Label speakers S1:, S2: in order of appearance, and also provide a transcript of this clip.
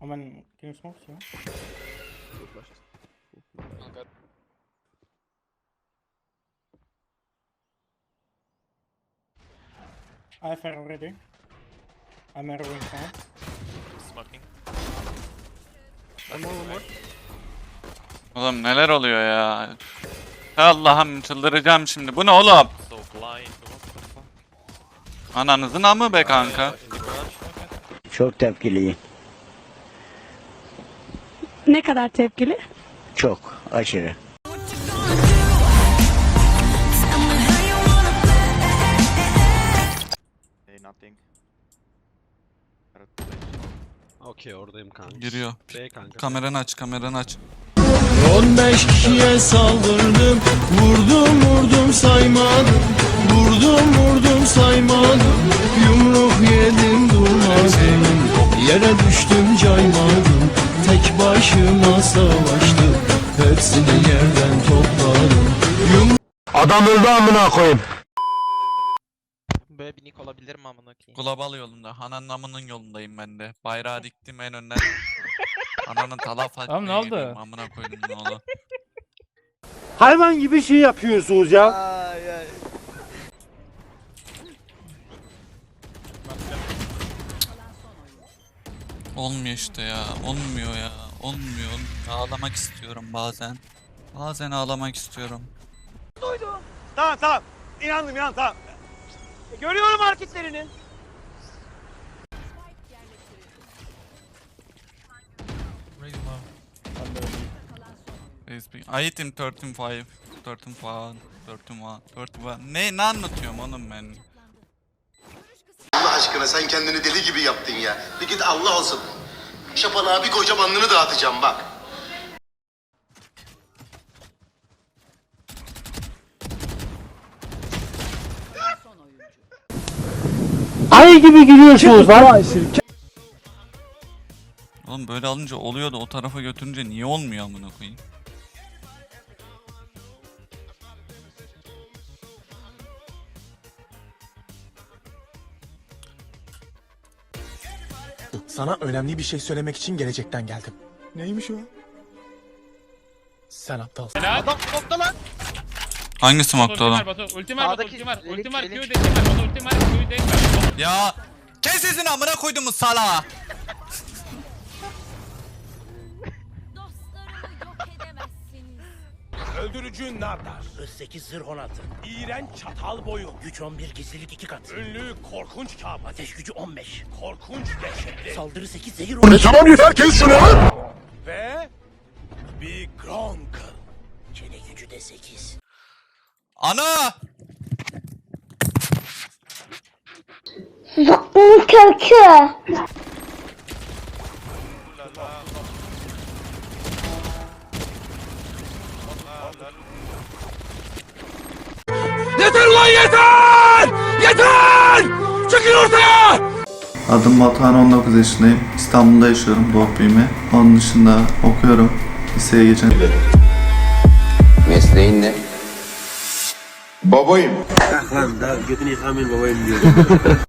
S1: Omen, can you smoke? Yeah. I have arrow ready. I'm arrowing fine.
S2: Smoking.
S3: Oğlum neler oluyor ya? Allah'ım çıldıracağım şimdi. Bu ne oğlum? Ananızın amı be kanka.
S4: Çok tepkiliyim.
S5: Ne kadar tepkili?
S4: Çok aşırı.
S6: Hey, nothing.
S7: Okey oradayım kanka.
S3: Giriyor.
S7: B kanka.
S3: Kameranı aç, kameranı aç.
S8: 15 kişiye saldırdım Vurdum vurdum saymadım Vurdum vurdum saymadım Yumruk yedim durmadım Yere düştüm caymadım başıma savaştım Hepsini yerden topladım Adam öldü amına koyayım
S2: Böyle bir nick olabilir mi amına koyayım?
S3: Global yolunda. Ananın amının yolundayım ben de. Bayrağı diktim en önden. Ananın talaf
S1: Oğlum ne
S3: atmaya
S1: oldu?
S3: Amına koydum ne oğlu.
S9: Hayvan gibi şey yapıyorsunuz ya.
S3: Olmuyor işte ya. Olmuyor ya. Olmuyor. olmuyor. Ağlamak istiyorum bazen. Bazen ağlamak istiyorum.
S9: Tamam tamam. İnandım inan tamam. Görüyorum hareketlerini.
S3: Please be- I hit him 13 5 13 5 13 1 13 1 Ne ne anlatıyorum oğlum ben?
S10: Allah aşkına sen kendini deli gibi yaptın ya. Bir git Allah olsun. Şapalığa bir koyacağım alnını dağıtacağım bak.
S9: Ay gibi gülüyorsunuz lan.
S3: Oğlum böyle alınca oluyor da o tarafa götürünce niye olmuyor amına koyayım?
S8: Sana önemli bir şey söylemek için gelecekten geldim. Neymiş o? Sen aptalsın.
S1: Adam nokta lan.
S3: Hangi smoke'ta oğlum?
S1: Ultim var,
S2: Sağdaki
S1: ultim var, ultim var,
S2: elik-
S1: Q destek var, bana ultim var, Q destek var.
S3: Ya kes sesini amına koyduğumuz sala.
S9: Öldürücü nardar.
S4: 48 zırh 16.
S9: İğrenç çatal boyu.
S4: Güç 11 gizlilik 2 kat.
S9: Ünlü korkunç kabus.
S4: Ateş gücü 15.
S9: Korkunç dehşetli.
S4: Saldırı 8 zehir 12.
S8: Tamam yeter kes şunu.
S9: Ve bir gronk.
S4: Çene gücü de 8.
S3: Ana!
S5: Kökü.
S9: Yeter ulan yeter! Yeter! Çıkın ortaya!
S11: Adım Batuhan 19 yaşındayım. İstanbul'da yaşıyorum doğup büyüme. Onun dışında okuyorum. Liseye geçen.
S4: Mesleğin ne?
S10: Babayım.
S4: Lan daha götünü yıkamayın babayım diyor.